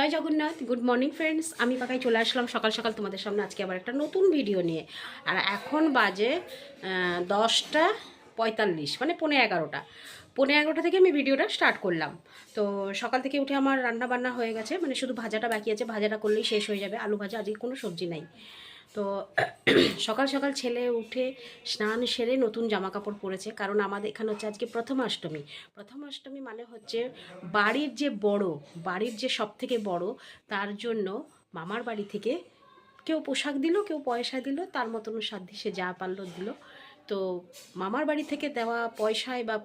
জয় Jagannath good morning friends আমি পাকাই চলে আসলাম সকাল সকাল তোমাদের সামনে আজকে আবার একটা নতুন ভিডিও নিয়ে। আর এখন বাজে দশটা পঁয়তাল্লিশ মানে পনেরো এগারোটা। পনেরো এগারোটা থেকে আমি ভিডিওটা স্টার্ট করলাম। তো সকাল থেকে উঠে আমার রান্না বান্না হয়ে গেছে মানে শুধু ভাজাটা বাকি আছে, ভাজাটা করলেই শেষ হয়ে যাবে। আলু ভাজা, আজকে কোনো সবজি নাই। তো সকাল সকাল ছেলে উঠে স্নান সেরে নতুন জামা কাপড় পরেছে। কারণ আমাদের এখানে হচ্ছে আজকে প্রথমাষ্টমী। প্রথমাষ্টমী মানে হচ্ছে বাড়ির যে বড়, বাড়ির যে সব থেকে বড়, তার জন্য মামার বাড়ি থেকে কেউ পোশাক দিল, কেউ পয়সা দিল, তার মতন সাধ্যে সে যা পারল দিল। তো মামার বাড়ি থেকে দেওয়া পয়সায় বা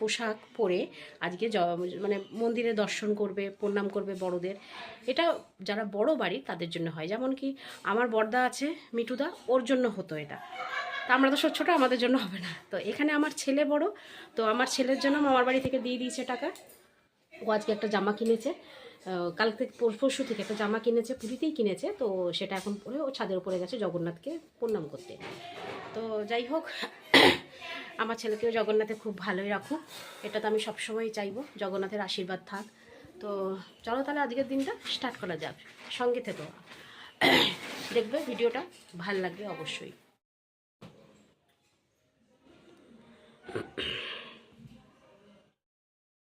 পোশাক পরে আজকে মানে মন্দিরে দর্শন করবে, প্রণাম করবে বড়দের। এটা যারা বড় বাড়ি, তাদের জন্য হয়। যেমন কি আমার বর্দা আছে মিটুদা ওর জন্য হতো এটা। তা আমরা তো সব ছোটো, আমাদের জন্য হবে না। তো এখানে আমার ছেলে বড়, তো আমার ছেলের জন্য মামার বাড়ি থেকে দিয়ে দিয়েছে টাকা। ও আজকে একটা জামা কিনেছে। কাল থেকে পরশু থেকে একটা জামা কিনেছে, পুরীতেই কিনেছে। তো সেটা এখন পরে ও ছাদের উপরে গেছে জগন্নাথকে প্রণাম করতে। তো যাই হোক, আমার ছেলেকেও জগন্নাথে খুব ভালোই রাখুক। এটা তো আমি সবসময় চাইব, জগন্নাথের আশীর্বাদ থাক। তো চলো তাহলে আজকের দিনটা স্টার্ট করা যাক। সঙ্গে থেকো। দেখবে ভিডিওটা ভালো লাগবে অবশ্যই।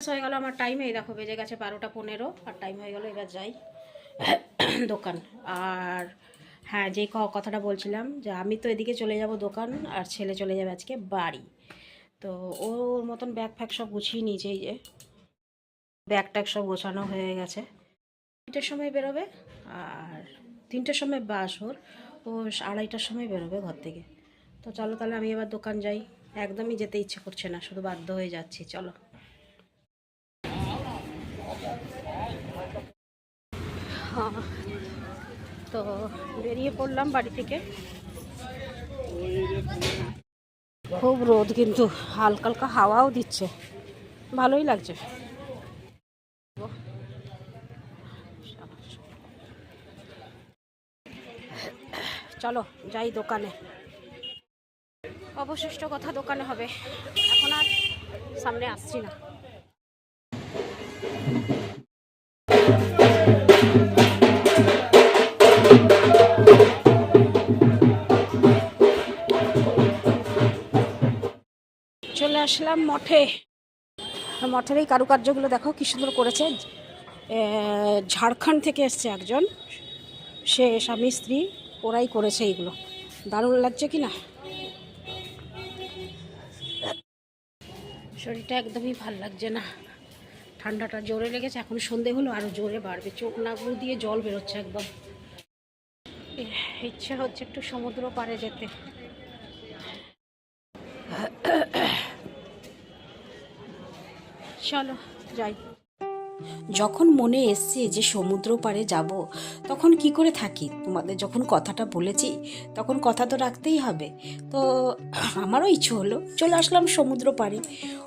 হয়ে গেল আমার টাইমে এই। দেখো বেজে গেছে বারোটা পনেরো, আর টাইম হয়ে গেল এবার যাই দোকান। আর হ্যাঁ যে কথাটা বলছিলাম যে আমি তো এদিকে চলে যাব দোকান আর ছেলে চলে যাবে আজকে বাড়ি। তো ওর মতন ব্যাগ ফ্যাগ সব গুছিয়ে নিয়েছে যে। ব্যাগ ট্যাগ সব গোছানো হয়ে গেছে। তিনটের সময় বেরোবে আর তিনটের সময় বাস ওর। ও আড়াইটার সময় বেরোবে ঘর থেকে। তো চলো তাহলে আমি এবার দোকান যাই। একদমই যেতে ইচ্ছে করছে না, শুধু বাধ্য হয়ে যাচ্ছি, চলো। তো বেরিয়ে পড়লাম বাড়ি থেকে। খুব রোদ কিন্তু, হালকা হালকা হাওয়াও দিচ্ছে। ভালোই লাগছে। চলো, যাই দোকানে। অবশিষ্ট কথা দোকানে হবে। এখন আর সামনে আসছি না। আসলাম মঠে। মঠের এই কারুকার্যগুলো দেখো কি সুন্দর করেছে। ঝাড়খণ্ড থেকে এসছে একজন। সে স্বামী, স্ত্রী, ওরাই করেছে এইগুলো। দারুণ লাগছে কি না? শরীরটা একদমই ভালো লাগছে না। ঠান্ডাটা জোরে লেগেছে, এখন সন্ধে হলো আরও জোরে বাড়বে। চোখ নাকগুলো দিয়ে জল বেরোচ্ছে একদম। ইচ্ছে হচ্ছে একটু সমুদ্র পাড়ে যেতে। চলো, যাই। যখন মনে এসছে যে সমুদ্র পাড়ে যাব, তখন কি করে থাকি? তোমাদের যখন কথাটা বলেছি, তখন কথা তো রাখতেই হবে। তো আমারও ইচ্ছে হলো, চলে আসলাম সমুদ্র পাড়ে।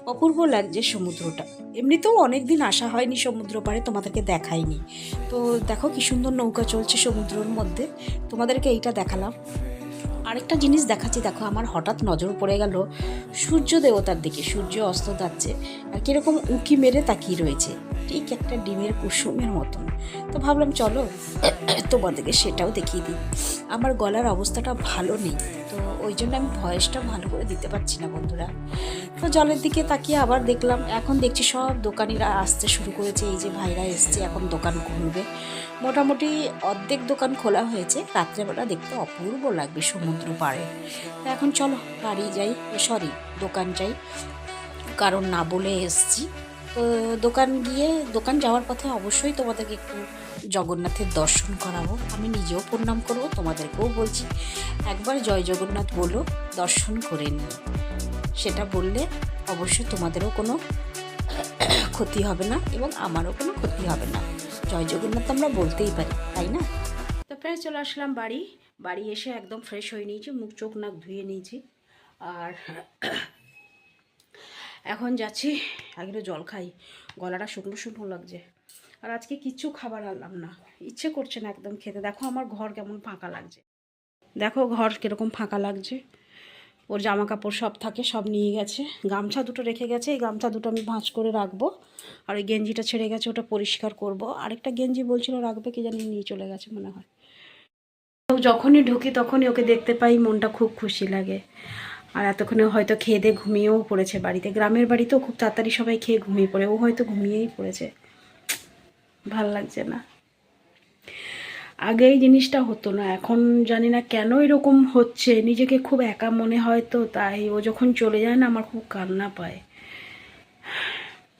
অপূর্ব লাগছে সমুদ্রটা। এমনিতেও অনেক দিন আসা হয়নি সমুদ্র পাড়ে, তোমাদেরকে দেখাইনি। তো দেখো কি সুন্দর নৌকা চলছে সমুদ্রের মধ্যে। তোমাদেরকে এইটা দেখালাম। আরেকটা জিনিস দেখাচ্ছি, দেখো আমার হঠাৎ নজর পড়ে গেল সূর্য দেবতার দিকে, সূর্য অস্ত যাচ্ছে। আর কীরকম উঁকি মেরে তাকিয়ে রয়েছে, ঠিক একটা ডিমের কুসুমের মতন। তো ভাবলাম চলো তোমাদেরকে সেটাও দেখিয়ে দিই। আমার গলার অবস্থাটা ভালো নেই, তো ওই জন্য আমি ভয়েসটা ভালো করে দিতে পারছি না বন্ধুরা। তো জলের দিকে তাকিয়ে আবার দেখলাম, এখন দেখছি সব দোকানিরা আসতে শুরু করেছে। এই যে ভাইরা এসছে, এখন দোকান খুলবে। মোটামুটি অর্ধেক দোকান খোলা হয়েছে। রাত্রেবেলা দেখতে অপূর্ব লাগবে সমুদ্র পাড়ে। তো এখন চলো, বাড়ি যাই। সরি দোকান যাই। কারণ না বলে এসছি। তো দোকান গিয়ে, দোকান যাওয়ার পথে অবশ্যই তোমাদেরকে একটু জগন্নাথের দর্শন করাবো। আমি নিজেও প্রণাম করব, তোমাদেরকেও বলছি। একবার জয় জগন্নাথ বলো, দর্শন করে নিও। সেটা বললে অবশ্যই তোমাদেরও কোনো ক্ষতি হবে না এবং আমারও কোনো ক্ষতি হবে না। জয় জগন্নাথ আমরা বলতেই পারি, তাই না? তো প্রায় চলে আসলাম বাড়ি। বাড়ি এসে একদম ফ্রেশ হয়ে নিয়েছি, মুখ চোখ নাক ধুয়ে নিয়েছি। আর এখন যাচ্ছি, আগে জল খাই। গলাটা শুকনো শুকনো লাগছে। আর আজকে কিচ্ছু খাবার আনলাম না। ইচ্ছে করছে না একদম খেতে। দেখো আমার ঘর কেমন ফাঁকা লাগছে। দেখো ঘর কীরকম ফাঁকা লাগছে। ওর জামা কাপড় সব থাকে, সব নিয়ে গেছে। গামছা দুটো রেখে গেছে, এই গামছা দুটো আমি ভাঁজ করে রাখব। আর ওই গেঞ্জিটা ছেড়ে গেছে, ওটা পরিষ্কার করব। আরেকটা গেঞ্জি বলছিল রাখবে, কি জানি নিয়ে চলে গেছে মনে হয়। তো যখনই ঢুকি তখনই ওকে দেখতে পাই, মনটা খুব খুশি লাগে। আর এতক্ষণে হয়তো খেয়ে দিয়ে ঘুমিয়েও পড়েছে বাড়িতে। গ্রামের বাড়িতেও খুব তাড়াতাড়ি সবাই খেয়ে ঘুমিয়ে পড়ে, ও হয়তো ঘুমিয়েই পড়েছে। ভালো লাগছে না। আগে এই জিনিসটা হতো না, এখন জানি না কেন এরকম হচ্ছে, নিজেকে খুব একা মনে হয় তো, তাই ও যখন চলে যায় না, আমার খুব কান্না পায়।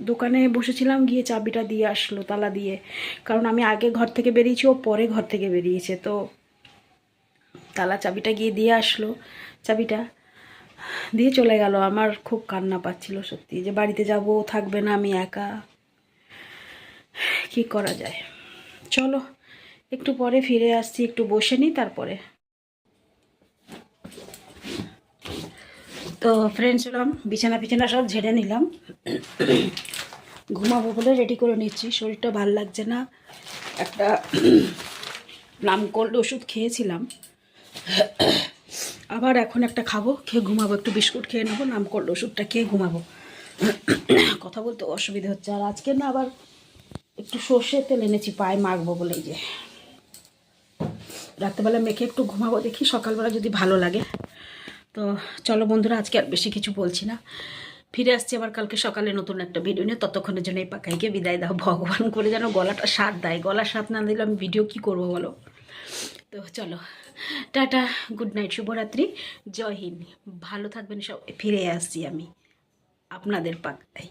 দোকানে বসেছিলাম, গিয়ে চাবিটা দিয়ে আসলো, তালা দিয়ে। কারণ আমি আগে ঘর থেকে বেরিয়েছি, ও পরে ঘর থেকে বেরিয়েছে, তো তালা চাবিটা গিয়ে দিয়ে আসলো, চাবিটা দিয়ে চলে গেল। আমার খুব কান্না পাচ্ছিল সত্যি, যে বাড়িতে যাব থাকবে না, আমি একা। কি করা যায়? চলো একটু পরে ফিরে আসছি, একটু বসে নিই, তারপরে। তো ফ্রেন্ডস এলাম বিছানা বিছানা সব ঝেড়ে নিলাম। ঘুমাবো বলে রেডি করে নিচ্ছি। শরীরটা ভালো লাগছে না। একটা নাম কোল্ড ওষুধ খেয়েছিলাম। আবার এখন একটা খাব, খেয়ে ঘুমাবো, একটু বিস্কুট খেয়ে নেব নাম কোল্ড ওষুধটা খেয়ে ঘুমাবো। কথা বলতে অসুবিধা হচ্ছে। আর আজকে না আবার একটু সর্ষে তেল এনেছি, পায়ে মাখবো বলে যে। রাত্রেবেলা মেখে একটু ঘুমাবো দেখি, সকালবেলা যদি ভালো লাগে। তো চলো বন্ধুরা, আজকে আর বেশি কিছু বলছি না। ফিরে আসছি আবার কালকে সকালে নতুন একটা ভিডিও নিয়ে। ততক্ষণের জন্য এই পাকাইকে বিদায় দাও। ভগবান করে যেন গলাটা স্বাদ দেয়। গলা স্বাদ না দিলে আমি ভিডিও কি করব বলো? তো চলো। টাটা গুড নাইট শুভরাত্রি। জয় হিন্দ। ভালো থাকবেন সব ফিরে আসছি আমি আপনাদের পাকাই